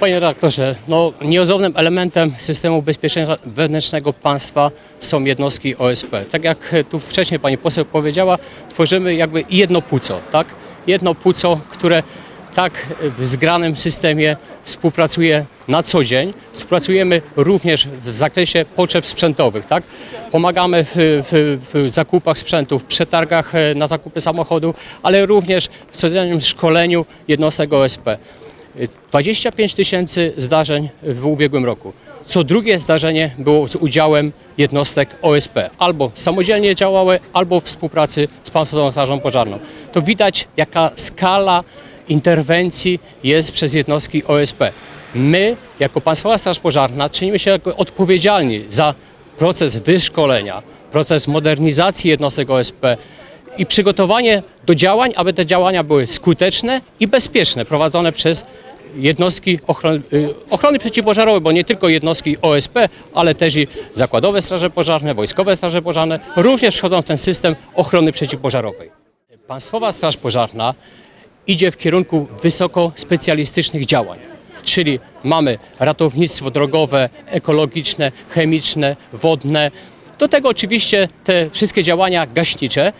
Panie redaktorze, no, nieodzownym elementem systemu bezpieczeństwa wewnętrznego państwa są jednostki OSP. Tak jak tu wcześniej pani poseł powiedziała, tworzymy jakby jedno płuco, tak? Jedno płuco, które tak w zgranym systemie współpracuje na co dzień. Współpracujemy również w zakresie potrzeb sprzętowych, tak? Pomagamy w, w, w zakupach sprzętu, w przetargach e, na zakupy samochodu, ale również w codziennym szkoleniu jednostek OSP. 25 tysięcy zdarzeń w ubiegłym roku. Co drugie zdarzenie było z udziałem jednostek OSP. Albo samodzielnie działały, albo w współpracy z Państwową Strażą Pożarną. To widać, jaka skala interwencji jest przez jednostki OSP. My, jako Państwowa Straż Pożarna, czynimy się odpowiedzialni za proces wyszkolenia, proces modernizacji jednostek OSP, i przygotowanie do działań, aby te działania były skuteczne i bezpieczne, prowadzone przez jednostki ochrony, ochrony przeciwpożarowej, bo nie tylko jednostki OSP, ale też i zakładowe straże pożarne, wojskowe straże pożarne również wchodzą w ten system ochrony przeciwpożarowej. Państwowa Straż Pożarna idzie w kierunku wysoko specjalistycznych działań. Czyli mamy ratownictwo drogowe, ekologiczne, chemiczne, wodne. Do tego oczywiście te wszystkie działania gaśnicze,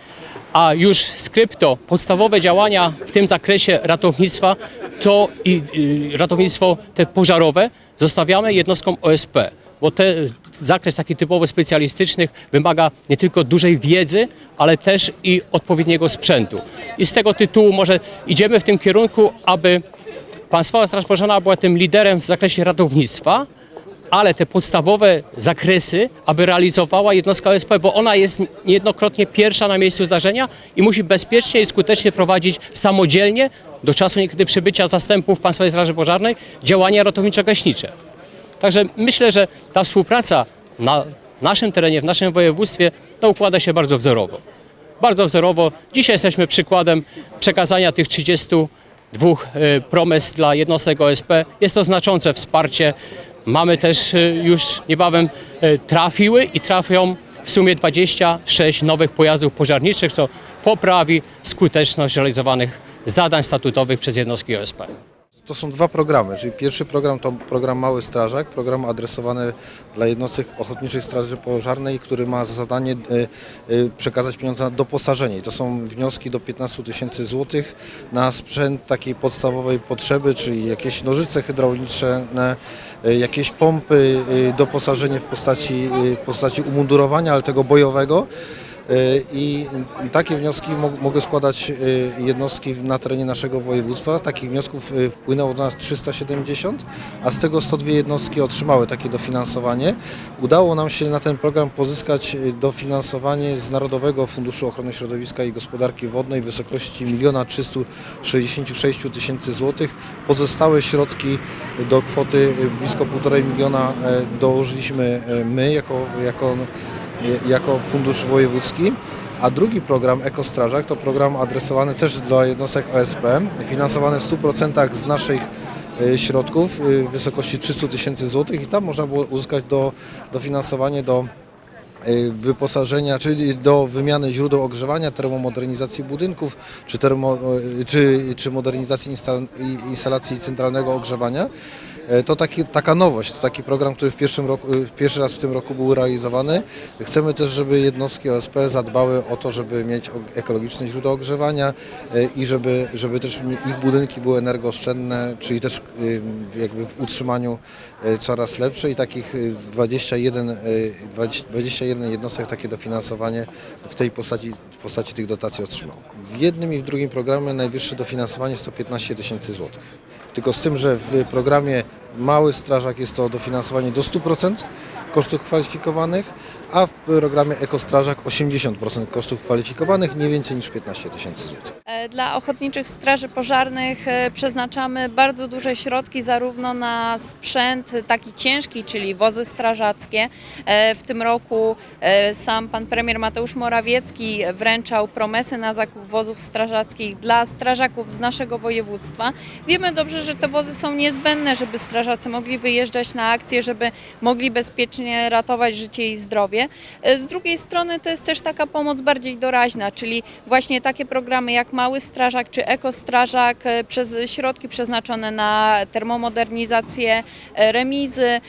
a już skrypto, podstawowe działania w tym zakresie ratownictwa to i, ratownictwo te pożarowe zostawiamy jednostkom OSP, bo te zakres taki typowo specjalistycznych wymaga nie tylko dużej wiedzy, ale też i odpowiedniego sprzętu. I z tego tytułu może idziemy w tym kierunku, aby Państwowa Straż Pożarna była tym liderem w zakresie ratownictwa, ale te podstawowe zakresy, aby realizowała jednostka OSP, bo ona jest niejednokrotnie pierwsza na miejscu zdarzenia i musi bezpiecznie i skutecznie prowadzić samodzielnie do czasu niekiedy przybycia zastępów Państwowej Straży Pożarnej działania ratowniczo-gaśnicze. Także myślę, że ta współpraca na naszym terenie, w naszym województwie no, układa się bardzo wzorowo. Bardzo wzorowo. Dzisiaj jesteśmy przykładem przekazania tych 32 e, promes dla jednostek OSP. Jest to znaczące wsparcie. Mamy też e, już niebawem e, trafiły i trafią w sumie 26 nowych pojazdów pożarniczych, co poprawi skuteczność realizowanych zadań statutowych przez jednostki OSP. To są dwa programy, czyli pierwszy program to program Mały Strażak, program adresowany dla jednostek ochotniczych straży pożarnej, który ma za zadanie e, e, przekazać pieniądze na doposażenie. To są wnioski do 15 tysięcy złotych na sprzęt takiej podstawowej potrzeby, czyli jakieś nożyce hydrauliczne, e, jakieś pompy, doposażenie w postaci, w postaci umundurowania, ale tego bojowego. I takie wnioski mo- mogły składać y, jednostki na terenie naszego województwa. Takich wniosków y, wpłynęło do nas 370, a z tego 102 jednostki otrzymały takie dofinansowanie. Udało nam się na ten program pozyskać dofinansowanie z Narodowego Funduszu Ochrony Środowiska i Gospodarki Wodnej w wysokości 1 366 tysięcy złotych. Pozostałe środki do kwoty blisko 1,5 miliona dołożyliśmy my jako, jako jako fundusz wojewódzki, a drugi program Ekostrażak to program adresowany też dla jednostek OSP, finansowany w 100% z naszych e, środków e, w wysokości 300 tysięcy złotych i tam można było uzyskać do, dofinansowanie do e, wyposażenia, czyli do wymiany źródeł ogrzewania, termomodernizacji budynków, czy, termo, czy, czy modernizacji instalacji centralnego ogrzewania. E, To taki, taka nowość, to taki program, który w pierwszym roku, e, pierwszy raz w tym roku był realizowany. Chcemy też, żeby jednostki OSP zadbały o to, żeby mieć og- ekologiczne źródła ogrzewania e, i żeby, żeby też ich budynki były energooszczędne, czyli też jakby w utrzymaniu coraz lepsze i takich e, 21, e, 20 21 jednostek takie dofinansowanie w tej postaci, w postaci tych dotacji otrzymało. W jednym i w drugim programie najwyższe dofinansowanie 115 tysięcy złotych. Tylko z tym, że w programie Mały Strażak jest to dofinansowanie do 100% kosztów kwalifikowanych, a w programie Ekostrażak 80% kosztów kwalifikowanych, nie więcej niż 15 tysięcy złotych. E, Dla ochotniczych straży pożarnych e, przeznaczamy bardzo duże środki zarówno na sprzęt taki ciężki, czyli wozy strażackie. E, W tym roku sam pan premier Mateusz Morawiecki wręczał promesy na zakup wozów strażackich dla strażaków z naszego województwa. Wiemy dobrze, że te wozy są niezbędne, żeby strażacy mogli wyjeżdżać na akcje, żeby mogli bezpiecznie ratować życie i zdrowie. E, Z drugiej strony to jest też taka pomoc bardziej doraźna, czyli właśnie takie programy jak Mały Strażak czy Ekostrażak e, przez środki przeznaczone na termomodernizację e, remizy,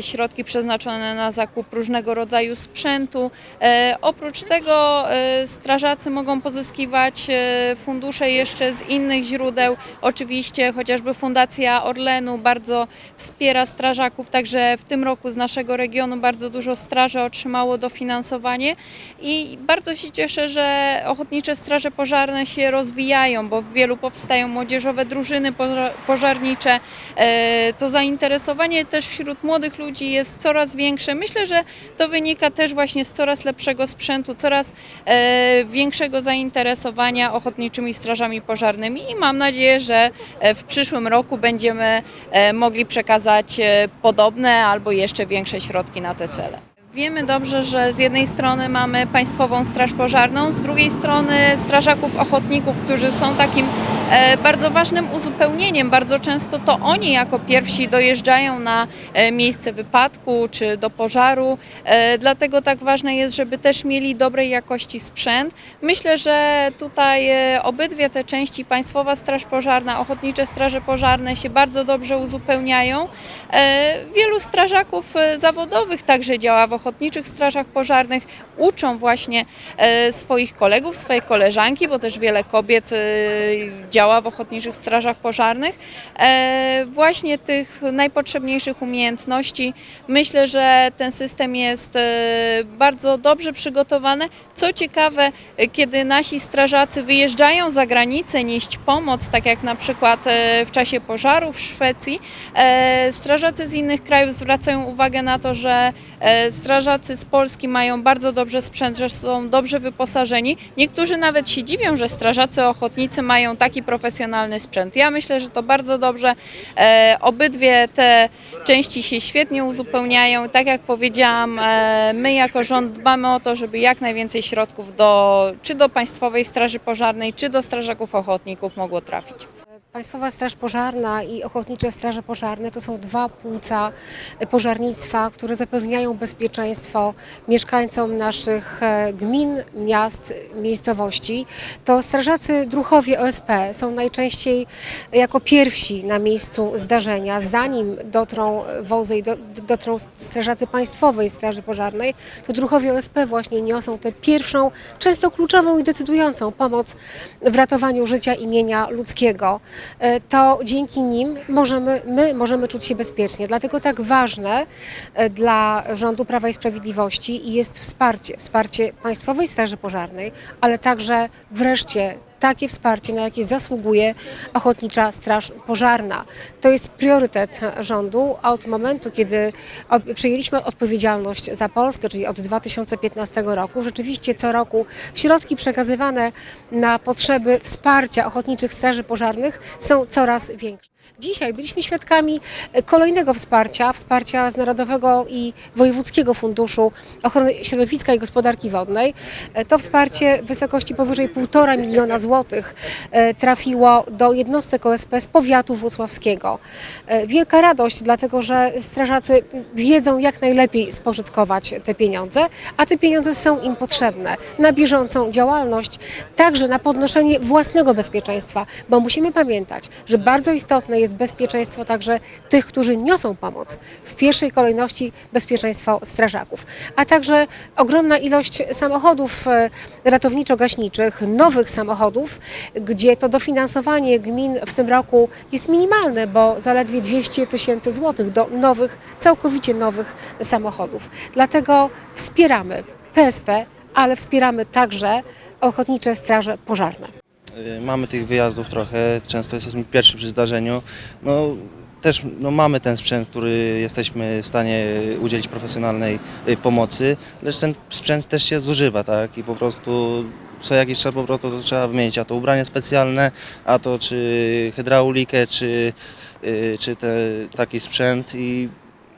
środki przeznaczone na zakup różnego rodzaju sprzętu. Oprócz tego strażacy mogą pozyskiwać fundusze jeszcze z innych źródeł. Oczywiście chociażby Fundacja Orlenu bardzo wspiera strażaków, także w tym roku z naszego regionu bardzo dużo straży otrzymało dofinansowanie i bardzo się cieszę, że Ochotnicze Straże Pożarne się rozwijają, bo w wielu powstają młodzieżowe drużyny poża- pożarnicze. E, To zainteresowanie też wśród młodych ludzi jest coraz większe. Myślę, że to wynika też właśnie z coraz lepszego sprzętu, coraz e, większego zainteresowania ochotniczymi strażami pożarnymi i mam nadzieję, że e, w przyszłym roku będziemy mogli przekazać podobne albo jeszcze większe środki na te cele. Wiemy dobrze, że z jednej strony mamy Państwową Straż Pożarną, z drugiej strony strażaków ochotników, którzy są takim bardzo ważnym uzupełnieniem. Bardzo często to oni jako pierwsi dojeżdżają na e, miejsce wypadku czy do pożaru, e, dlatego tak ważne jest, żeby też mieli dobrej jakości sprzęt. Myślę, że tutaj e, obydwie te części, Państwowa Straż Pożarna, Ochotnicze Straże Pożarne się bardzo dobrze uzupełniają. E, Wielu strażaków e, zawodowych także działa w Ochotniczych Strażach Pożarnych, uczą właśnie e, swoich kolegów, swoje koleżanki, bo też wiele kobiet e, działa w Ochotniczych Strażach Pożarnych, e, właśnie tych najpotrzebniejszych umiejętności. Myślę, że ten system jest e, bardzo dobrze przygotowany. Co ciekawe, e, kiedy nasi strażacy wyjeżdżają za granicę nieść pomoc, tak jak na przykład w czasie pożaru w Szwecji, strażacy z innych krajów zwracają uwagę na to, że strażacy z Polski mają bardzo dobrze sprzęt, że są dobrze wyposażeni. Niektórzy nawet się dziwią, że strażacy ochotnicy mają taki profesjonalny sprzęt. Ja myślę, że to bardzo dobrze. E, Obydwie te części się świetnie uzupełniają. Tak jak powiedziałam, e, my jako rząd dbamy o to, żeby jak najwięcej środków do, czy do Państwowej Straży Pożarnej, czy do strażaków ochotników mogło trafić. Państwowa Straż Pożarna i Ochotnicze Straże Pożarne to są dwa płuca pożarnictwa, które zapewniają bezpieczeństwo mieszkańcom naszych e, gmin, miast, miejscowości. To strażacy druhowie OSP są najczęściej jako pierwsi na miejscu zdarzenia, zanim dotrą wozy i do, dotrą strażacy Państwowej Straży Pożarnej, to druhowie OSP właśnie niosą tę pierwszą, często kluczową i decydującą pomoc w ratowaniu życia i mienia ludzkiego. E, To dzięki nim możemy, my możemy czuć się bezpiecznie. Dlatego tak ważne e, dla rządu Prawa i Sprawiedliwości jest wsparcie, wsparcie Państwowej Straży Pożarnej, ale także wreszcie takie wsparcie, na jakie zasługuje Ochotnicza Straż Pożarna. To jest priorytet rządu, a od momentu, kiedy przejęliśmy odpowiedzialność za Polskę, czyli od 2015 roku, rzeczywiście co roku środki przekazywane na potrzeby wsparcia Ochotniczych Straży Pożarnych są coraz większe. Dzisiaj byliśmy świadkami kolejnego wsparcia, wsparcia z Narodowego i Wojewódzkiego Funduszu Ochrony Środowiska i Gospodarki Wodnej. To wsparcie w wysokości powyżej 1,5 miliona złotych e, trafiło do jednostek OSP z powiatu włocławskiego. E, Wielka radość, dlatego że strażacy wiedzą jak najlepiej spożytkować te pieniądze, a te pieniądze są im potrzebne na bieżącą działalność, także na podnoszenie własnego bezpieczeństwa, bo musimy pamiętać, że bardzo istotne jest bezpieczeństwo także tych, którzy niosą pomoc. W pierwszej kolejności bezpieczeństwo strażaków, a także ogromna ilość samochodów e, ratowniczo-gaśniczych, nowych samochodów, gdzie to dofinansowanie gmin w tym roku jest minimalne, bo zaledwie 200 tysięcy złotych do nowych, całkowicie nowych samochodów. Dlatego wspieramy PSP, ale wspieramy także Ochotnicze Straże Pożarne. Y, Mamy tych wyjazdów trochę, często jesteśmy pierwsi przy zdarzeniu. No, też no, mamy ten sprzęt, który jesteśmy w stanie udzielić profesjonalnej y, pomocy, lecz ten sprzęt też się zużywa, tak? I po prostu co jakiś czas po prostu to trzeba wymienić, a to ubranie specjalne, a to czy hydraulikę, czy, y, czy te, taki sprzęt i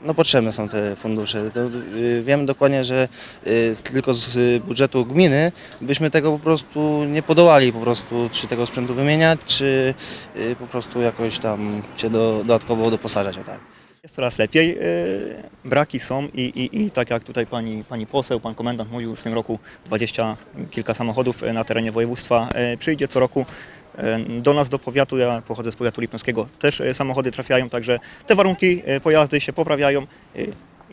no potrzebne są te fundusze. To, y, wiemy dokładnie, że y, tylko z y, budżetu gminy byśmy tego po prostu nie podołali po prostu, czy tego sprzętu wymieniać, czy y, po prostu jakoś tam się do, dodatkowo doposażać. O tak. Jest coraz lepiej. y, Braki są i, i, i tak jak tutaj pani, pani poseł, pan komendant mówił, w tym roku 20 kilka samochodów y, na terenie województwa y, przyjdzie co roku. Do nas, do powiatu, ja pochodzę z powiatu lipnowskiego, też samochody trafiają, także te warunki pojazdy się poprawiają.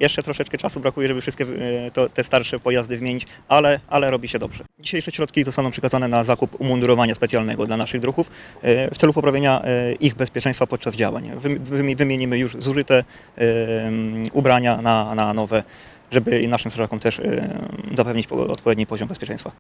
Jeszcze troszeczkę czasu brakuje, żeby wszystkie to, te starsze pojazdy wymienić, ale, ale robi się dobrze. Dzisiejsze środki zostaną przekazane na zakup umundurowania specjalnego dla naszych druhów y, w celu poprawienia y, ich bezpieczeństwa podczas działań. Wy- wy- Wymienimy już zużyte ubrania na, na nowe, żeby naszym strażakom też zapewnić po- odpowiedni poziom bezpieczeństwa.